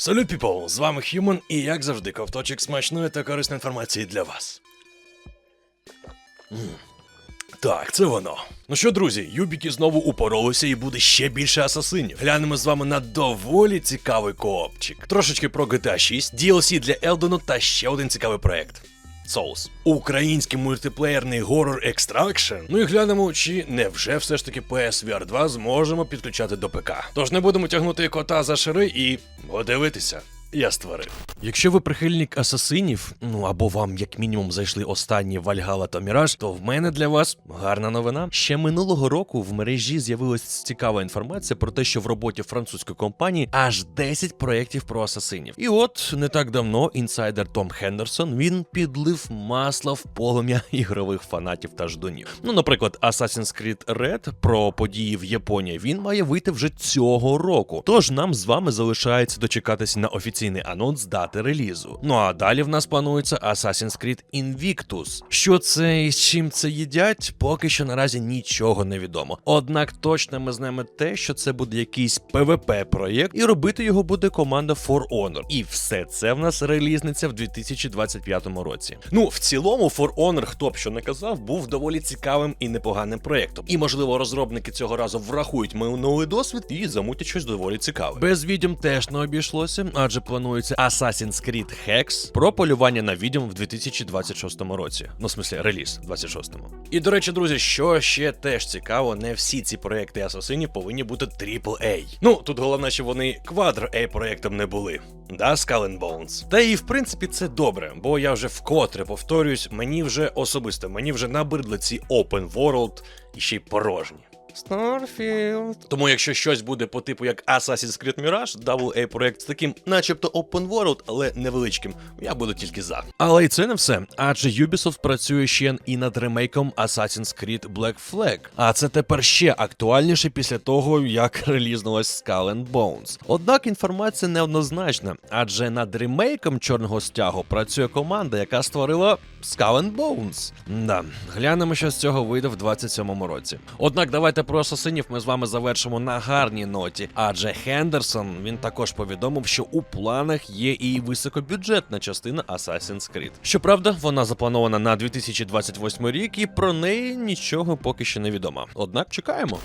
Салют, піпол! З вами Human і як завжди ковточок смачної та корисної інформації для вас. М. Так, це воно. Ну що, друзі, юбіки знову упоролися і буде ще більше асасинів. Глянемо з вами на доволі цікавий коопчик. Трошечки про GTA 6, DLC для Елдену та ще один цікавий проект. Souls. Український мультиплеєрний горор Extraction. Ну і глянемо, чи не вже все ж таки PSVR 2 зможемо підключати до ПК. Тож не будемо тягнути кота за шири і подивитися. Я створив. Якщо ви прихильник асасинів, ну або вам як мінімум зайшли останні Вальгала та Міраж, то в мене для вас гарна новина. Ще минулого року в мережі з'явилась цікава інформація про те, що в роботі французької компанії аж 10 проєктів про асасинів. І от не так давно інсайдер Том Хендерсон він підлив масла в полум'я ігрових фанатів та ждунів. Ну, наприклад, Assassin's Creed Red про події в Японії він має вийти вже цього року. Тож нам з вами залишається дочекатися на офіційний анонс дати релізу. Ну а далі в нас планується Assassin's Creed Invictus. Що це і з чим це їдять, поки що наразі нічого не відомо. Однак точно ми знаємо те, що це буде якийсь PvP проєкт, і робити його буде команда For Honor. І все це в нас релізниця в 2025 році. Ну, в цілому, For Honor, хто б що не казав, був доволі цікавим і непоганим проєктом. І можливо, розробники цього разу врахують минулий досвід і замутять щось доволі цікаве. Без відьом теж не обійшлося, адже планується Assassin's Creed Hex про полювання на відьом в 2026 році. Ну, в смислі, реліз в 26-му. І до речі, друзі, що ще теж цікаво, не всі ці проекти асасинів повинні бути AAA. Ну тут головне, що вони Quadro A проектом не були. Да, Skull and Bones. Та і в принципі це добре, бо я вже вкотре повторююсь, мені вже особисто, мені вже набридли ці open world і ще й порожні. Starfield. Тому якщо щось буде по типу як Assassin's Creed Mirage, AA проект з таким, начебто open world, але невеличким, я буду тільки за. Але і це не все. Адже Ubisoft працює ще і над ремейком Assassin's Creed Black Flag. А це тепер ще актуальніше після того, як релізнулась Skull and Bones. Однак інформація неоднозначна, адже над ремейком чорного стягу працює команда, яка створила Skull and Bones. Да, глянемо, що з цього вийде в 27-му році. Однак давайте про асасинів ми з вами завершимо на гарній ноті, адже Хендерсон він також повідомив, що у планах є і високобюджетна частина Assassin's Creed. Щоправда, вона запланована на 2028 рік, і про неї нічого поки що не відомо. Однак чекаємо.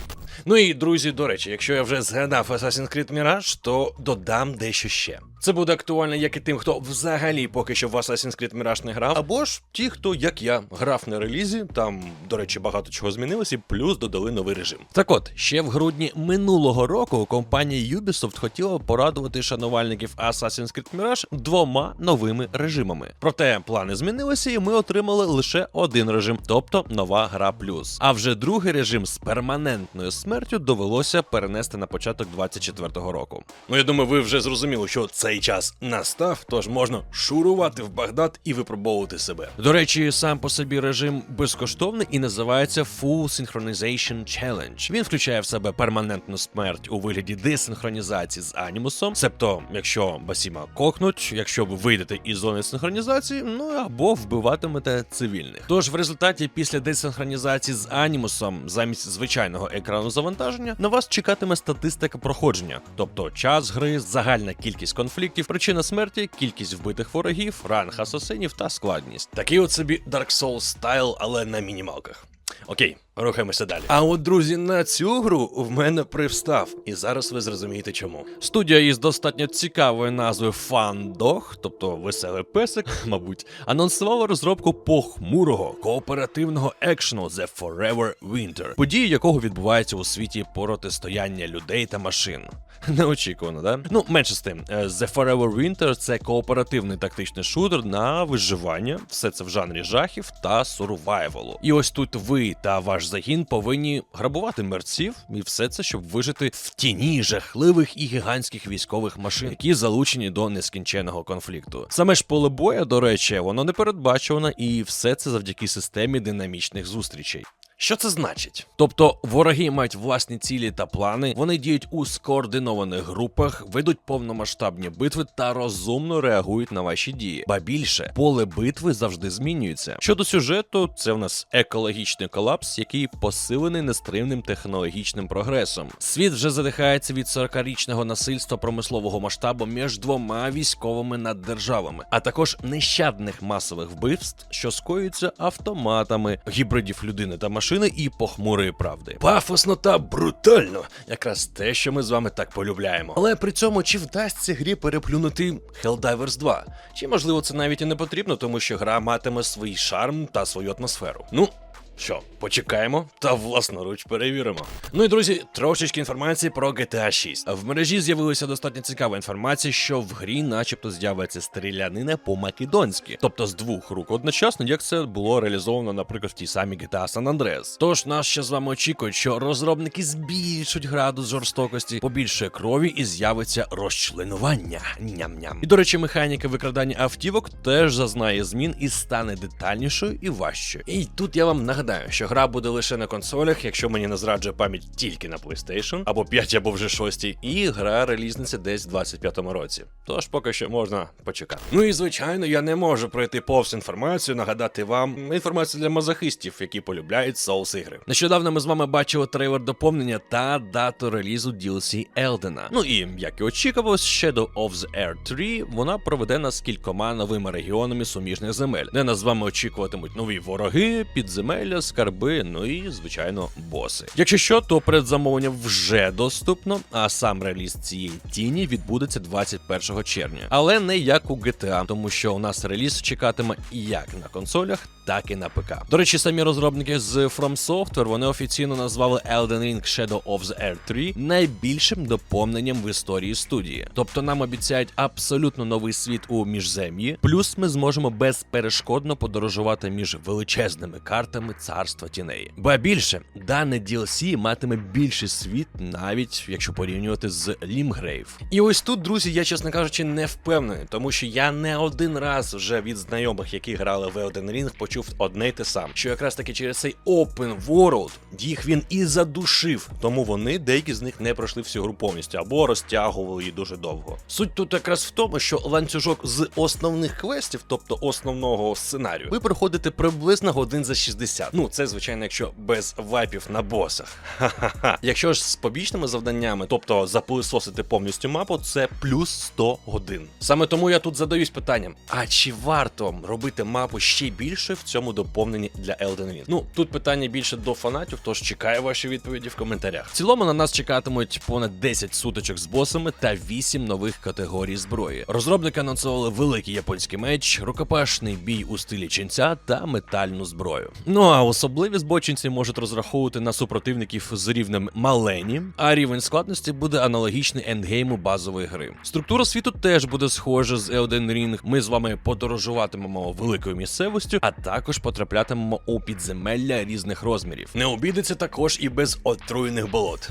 Ну і друзі, до речі, якщо я вже згадав Assassin's Creed Mirage, то додам дещо ще. Це буде актуально як і тим, хто взагалі поки що в Assassin's Creed Mirage не грав, або ж ті, хто, як я, грав на релізі, там, до речі, багато чого змінилось, і плюс додали новий режим. Так от, ще в грудні минулого року компанія Ubisoft хотіла порадувати шанувальників Assassin's Creed Mirage двома новими режимами. Проте плани змінилися, і ми отримали лише один режим, тобто нова гра плюс. А вже другий режим з перманентною смертю довелося перенести на початок 24-го року. Ну я думаю, ви вже зрозуміли, що цей час настав, тож можна шурувати в Багдад і випробовувати себе. До речі, сам по собі режим безкоштовний і називається Full Synchronization Challenge. Він включає в себе перманентну смерть у вигляді десинхронізації з анімусом, себто, якщо Басіма кокнуть, якщо ви вийдете із зони синхронізації, ну або вбиватимете цивільних. Тож в результаті після десинхронізації з анімусом замість звичайного екрану завантаження на вас чекатиме статистика проходження, тобто час гри, загальна кількість конфліктів, причина смерті, кількість вбитих ворогів, ранг асасинів та складність. Такий от собі Dark Souls стайл, але на мінімалках. Окей, рухаємося далі. А от, друзі, на цю гру в мене привстав, і зараз ви зрозумієте чому. Студія із достатньо цікавою назвою Fandog, тобто веселий песик, мабуть, анонсувала розробку похмурого кооперативного екшену The Forever Winter, події якого відбуваються у світі протистояння людей та машин. Неочікувано, да? Ну, менше з тим, е, The Forever Winter це кооперативний тактичний шутер на виживання, все це в жанрі жахів та сурвайвалу. І ось тут ви та ваш загін повинні грабувати мерців, і все це, щоб вижити в тіні жахливих і гігантських військових машин, які залучені до нескінченого конфлікту. Саме ж поле боя, до речі, воно не передбачувано, і все це завдяки системі динамічних зустрічей. Що це значить? Тобто вороги мають власні цілі та плани, вони діють у скоординованих групах, ведуть повномасштабні битви та розумно реагують на ваші дії. Ба більше поле битви завжди змінюється. Щодо сюжету, це в нас екологічний колапс, який посилений нестримним технологічним прогресом. Світ вже задихається від 40-річного насильства промислового масштабу між двома військовими наддержавами, а також нещадних масових вбивств, що скоюються автоматами, гібридів людини та машини і похмурої правди. Пафосно та брутально, якраз те, що ми з вами так полюбляємо. Але при цьому чи вдасться грі переплюнути Helldivers 2? Чи можливо це навіть і не потрібно, тому що гра матиме свій шарм та свою атмосферу. Ну. Що, почекаємо та власноруч перевіримо. Ну і друзі, трошечки інформації про GTA 6. В мережі з'явилася достатньо цікава інформація, що в грі, начебто, з'явиться стрілянина по-македонськи, тобто з двох рук одночасно, як це було реалізовано, наприклад, в тій самій GTA San Andreas. Тож нас ще з вами очікують, що розробники збільшать градус жорстокості, побільшує крові і з'явиться розчленування. Ням-ням. І до речі, механіка викрадання автівок теж зазнає змін і стане детальнішою і важчою. І тут я вам нагадаю, що гра буде лише на консолях, якщо мені не зраджує пам'ять тільки на PlayStation, або 5, або вже 6, і гра релізниця десь в 25-му році. Тож поки що можна почекати. Ну і звичайно, я не можу пройти повз інформацію, нагадати вам інформацію для мазохистів, які полюбляють соус ігри. Нещодавно ми з вами бачили трейлер доповнення та дату релізу DLC Елдена. Ну і як і очікувалось, Shadow of the Air 3 вона проведе нас кількома новими регіонами суміжних земель, де нас з вами очікуватимуть нові вороги, підземелля, скарби, ну і звичайно боси. Якщо що, то предзамовлення вже доступно, а сам реліз цієї тіні відбудеться 21 червня, але не як у GTA, тому що у нас реліз чекатиме як на консолях, так і на ПК. До речі, самі розробники з From Software вони офіційно назвали Elden Ring Shadow of the Air 3 найбільшим доповненням в історії студії. Тобто нам обіцяють абсолютно новий світ у міжзем'ї, плюс ми зможемо безперешкодно подорожувати між величезними картами царства тіней. Ба більше, дане DLC матиме більший світ, навіть якщо порівнювати з Лімгрейв. І ось тут, друзі, я чесно кажучи, не впевнений, тому що я не один раз вже від знайомих, які грали в Elden Ring, почув одне й те саме, що якраз таки через цей open world їх він і задушив, тому вони деякі з них не пройшли всю гру повністю або розтягували її дуже довго. Суть тут якраз в тому, що ланцюжок з основних квестів, тобто основного сценарію, ви проходите приблизно годин за 60. Ну це звичайно, якщо без вайпів на босах. Ха-ха-ха. Якщо ж з побічними завданнями, тобто запилисосити повністю мапу, це плюс 100 годин. Саме тому я тут задаюсь питанням: а чи варто робити мапу ще більше в цьому доповненні для Elden Ring? Ну тут питання більше до фанатів, тож чекаю ваші відповіді в коментарях. В цілому на нас чекатимуть понад 10 сутичок з босами та 8 нових категорій зброї. Розробники анонсували великий японський меч, рукопашний бій у стилі ченця та метальну зброю. Ну а особливі збочинці можуть розраховувати на супротивників з рівнем малені, а рівень складності буде аналогічний ендгейму базової гри. Структура світу теж буде схожа з Elden Ring. Ми з вами подорожуватимемо великою місцевістю, а також потраплятимемо у підземелля різних розмірів. Не обійдеться також і без отруєних болот.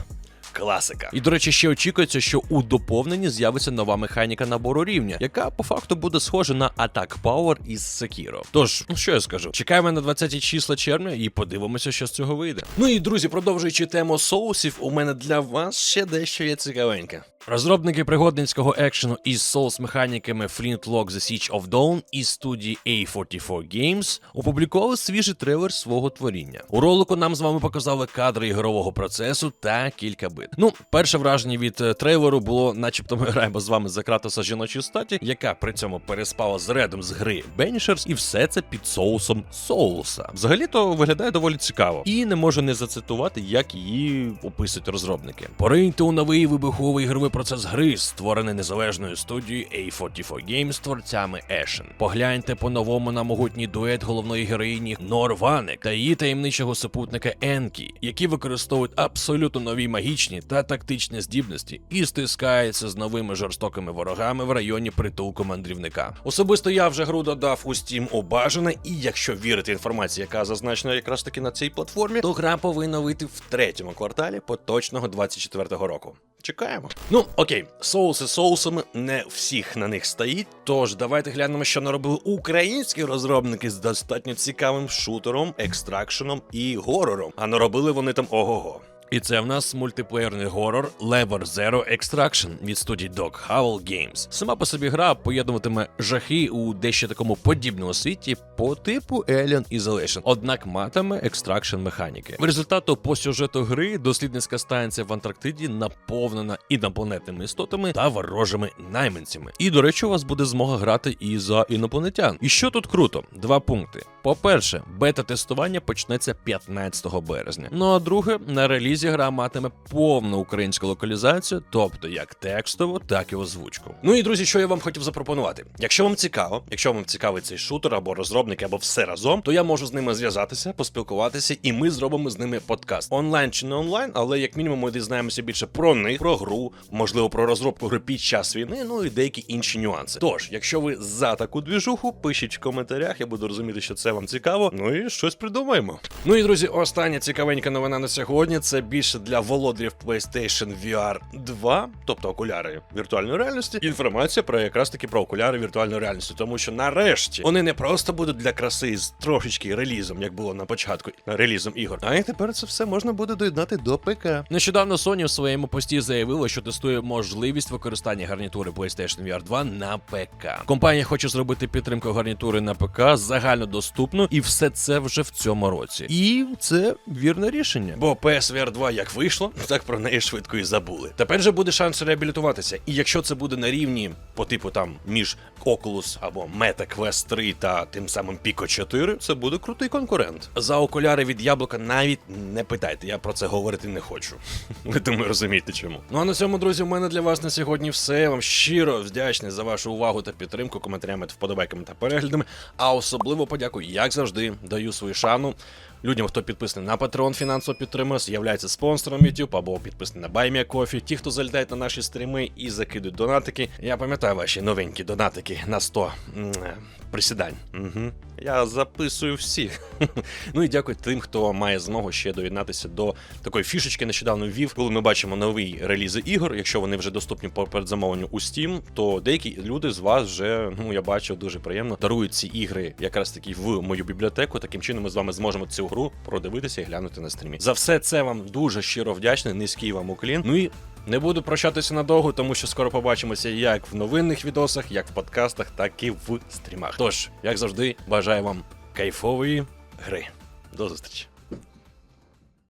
Класика. І до речі, ще очікується, що у доповненні з'явиться нова механіка набору рівня, яка по факту буде схожа на Attack Power із Sekiro. Тож, ну що я скажу, чекаємо на 20 числа червня і подивимося, що з цього вийде. Ну і друзі, продовжуючи тему соусів, у мене для вас ще дещо є цікавеньке. Розробники пригодницького екшену із соус механіками Flintlock The Siege of Dawn із студії A44 Games опублікували свіжий трейлер свого творіння. У ролику нам з вами показали кадри ігрового процесу та кілька бит. Ну, перше враження від е, трейлеру було, начебто, ми граємо з вами за кратоса жіночої статі, яка при цьому переспала з редом з гри Banishers, і все це під соусом соуса. Взагалі-то виглядає доволі цікаво, і не можу не зацитувати, як її описують розробники. Пориньте у новий вибуховий ігровий процес гри, створений незалежною студією A44 Games творцями Ashen. Погляньте по-новому на могутній дует головної героїні Норваник та її таємничого супутника Енкі, які використовують абсолютно нові магічні та тактичні здібності і стискаються з новими жорстокими ворогами в районі притулку мандрівника. Особисто я вже гру додав у Steam у бажане, і якщо вірити інформації, яка зазначена якраз таки на цій платформі, то гра повинна вийти в третьому кварталі поточного 24-го року. Чекаємо. Ну окей, соуси соусами не всіх на них стоїть. Тож давайте глянемо, що наробили українські розробники з достатньо цікавим шутером, екстракшеном і горором. А наробили вони там ого-го. І це в нас мультиплеєрний горор Lever Zero Extraction від студії Dog Howl Games. Сама по собі гра поєднуватиме жахи у дещо такому подібному світі по типу Alien Isolation, однак матиме екстракшн механіки. В результату по сюжету гри дослідницька станція в Антарктиді наповнена інопланетними істотами та ворожими найманцями. І до речі, у вас буде змога грати і за інопланетян. І що тут круто? Два пункти. По-перше, бета-тестування почнеться 15 березня. Ну а друге, на релізі гра матиме повну українську локалізацію, тобто як текстову, так і озвучку. Ну і друзі, що я вам хотів запропонувати. Якщо вам цікаво, якщо вам цікавий цей шутер або розробники, або все разом, то я можу з ними зв'язатися, поспілкуватися, і ми зробимо з ними подкаст. Онлайн чи не онлайн, але як мінімум ми дізнаємося більше про них, про гру, можливо, про розробку гри під час війни, ну і деякі інші нюанси. Тож, якщо ви за таку двіжуху, пишіть в коментарях, я буду розуміти, що це вам цікаво. Ну і щось придумаємо. Ну і друзі, остання цікавенька новина на сьогодні. Це більше для володарів PlayStation VR 2, тобто окуляри віртуальної реальності. Інформація про якраз таки про окуляри віртуальної реальності, тому що нарешті вони не просто будуть для краси з трошечки релізом, як було на початку релізом ігор. А і тепер це все можна буде доєднати до ПК. Нещодавно Sony в своєму пості заявила, що тестує можливість використання гарнітури PlayStation VR 2 на ПК. Компанія хоче зробити підтримку гарнітури на ПК загальнодоступну, і все це вже в цьому році. І це вірне рішення. Бо PSVR 2 як вийшло, так про неї швидко і забули. Тепер же буде шанс реабілітуватися. І якщо це буде на рівні по типу там між Oculus або Meta Quest 3 та тим самим Pico 4, це буде крутий конкурент. За окуляри від яблука навіть не питайте, я про це говорити не хочу. Ви думаю, розумієте чому. Ну а на цьому, друзі, в мене для вас на сьогодні все. Я вам щиро вдячний за вашу увагу та підтримку, коментарями, вподобайками та переглядами. А особливо подякую, як завжди, даю свою шану. Людям, хто підписаний на Patreon, фінансово підтримує, являється спонсором YouTube або підписаний на BuyMeACoffee. Ті, хто залітають на наші стріми і закидують донатики. Я пам'ятаю ваші новенькі донатики на 100 е, присідань. Угу. Я записую всіх. ну і дякую тим, хто має змогу ще доєднатися до такої фішечки. Нещодавно ввів, коли ми бачимо нові релізи ігор. Якщо вони вже доступні по передзамовленню у Steam, то деякі люди з вас вже, ну я бачу, дуже приємно дарують ці ігри якраз таки в мою бібліотеку. Таким чином ми з вами зможемо цю гру продивитися і глянути на стрімі. За все це вам дуже щиро вдячний. Низький вам уклін. Ну і не буду прощатися надовго, тому що скоро побачимося як в новинних відосах, як в подкастах, так і в стрімах. Тож, як завжди, бажаю вам кайфової гри. До зустрічі.